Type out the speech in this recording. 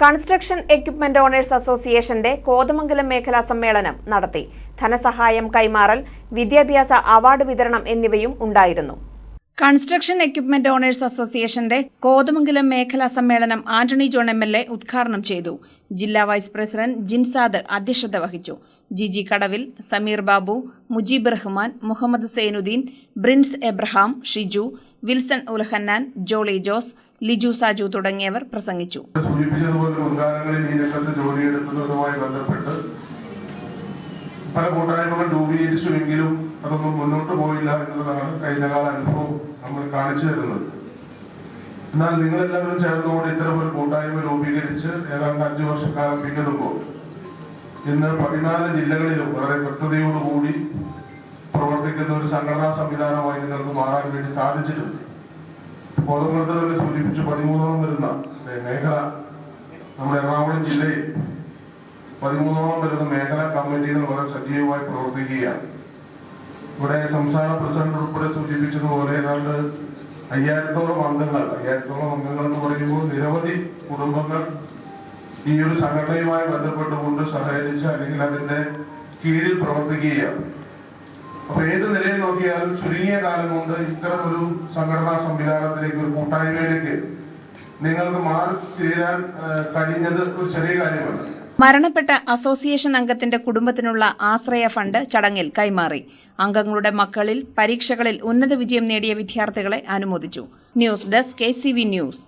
Construction equipment owners അസോസിയേഷന്റെ കോതമംഗലം മേഖലാ സമ്മേളനം നടത്തി. ധനസഹായം കൈമാറൽ വിദ്യാഭ്യാസ അവാർഡ് വിതരണം എന്നിവയും ഉണ്ടായിരുന്നു. കൺസ്ട്രക്ഷൻ എക്യുപ്മെന്റ് ഓണേഴ്സ് അസോസിയേഷന്റെ കോതമംഗലം മേഖലാ സമ്മേളനം Antony John M L A ഉദ്ഘാടനം ചെയ്തു. ജില്ലാ വൈസ് പ്രസിഡന്റ് ജിൻസാദ് അധ്യക്ഷത വഹിച്ചു. ജിജി കടവിൽ സമീർ ബാബു മുജീബ് റഹ്മാൻ മുഹമ്മദ് സൈനുദ്ദീൻ ബ്രിൻസ് എബ്രഹാം ഷിജു വിൽസൺ ഉൽഹന്നാൻ ജോളി ജോസ് ലിജു സാജു തുടങ്ങിയവർ പ്രസംഗിച്ചു. സൂചിപ്പിച്ചതുപോലെ ഈ ജോലിയെടുക്കുന്നതുമായി ബന്ധപ്പെട്ട് പല കൂട്ടായ്മകൾ രൂപീകരിച്ചുവെങ്കിലും അതൊന്നും മുന്നോട്ട് പോയില്ല എന്നുള്ളതാണ് കഴിഞ്ഞകാല അനുഭവം നമ്മൾ കാണിച്ചു തരുന്നത്. എന്നാൽ നിങ്ങളെല്ലാവരും ചേർന്നുകൊണ്ട് ഇത്തരം ഒരു കൂട്ടായ്മ രൂപീകരിച്ച് ഏതാണ്ട് അഞ്ചു വർഷക്കാലം പിന്നിടുമ്പോൾ ഇന്ന് പതിനാല് ജില്ലകളിലും വളരെ വ്യക്തതയോടുകൂടി പ്രവർത്തിക്കുന്ന ഒരു സംഘടനാ സംവിധാനമായി നിങ്ങൾക്ക് മാറാൻ വേണ്ടി സാധിച്ചിട്ടുണ്ട്. കോതമംഗലത്ത് സൂചിപ്പിച്ചു പതിമൂന്നോളം വരുന്ന മേഖല നമ്മുടെ എറണാകുളം ജില്ലയിൽ പതിമൂന്നോളം വരുന്ന മേഖലാ കമ്മിറ്റികൾ വളരെ സജീവമായി പ്രവർത്തിക്കുകയാണ്. ഇവിടെ സംസ്ഥാന പ്രസിഡന്റ് ഉൾപ്പെടെ സൂചിപ്പിച്ചതുപോലെ ഏതാണ്ട് അയ്യായിരത്തോളം അംഗങ്ങൾ അയ്യായിരത്തോളം അംഗങ്ങൾ എന്ന് പറയുമ്പോൾ നിരവധി കുടുംബങ്ങൾ ഈ ഒരു സംഘടനയുമായി ബന്ധപ്പെട്ടുകൊണ്ട് സഹകരിച്ച് അല്ലെങ്കിൽ അതിന്റെ കീഴിൽ പ്രവർത്തിക്കുകയാണ്. അപ്പൊ ഏത് നിലയിൽ നോക്കിയാലും ചുരുങ്ങിയ കാലം കൊണ്ട് ഇത്തരം ഒരു സംഘടനാ സംവിധാനത്തിലേക്ക് ഒരു കൂട്ടായ്മയിലേക്ക് നിങ്ങൾക്ക് മാറി തീരാൻ കഴിഞ്ഞത് ഒരു ചെറിയ കാര്യമല്ല. മരണപ്പെട്ട അസോസിയേഷൻ അംഗത്തിന്റെ കുടുംബത്തിനുള്ള ആശ്രയ ഫണ്ട് ചടങ്ങിൽ കൈമാറി. അംഗങ്ങളുടെ മക്കളിൽ പരീക്ഷകളിൽ ഉന്നത വിജയം നേടിയ വിദ്യാർത്ഥികളെ അനുമോദിച്ചു. News desk K news.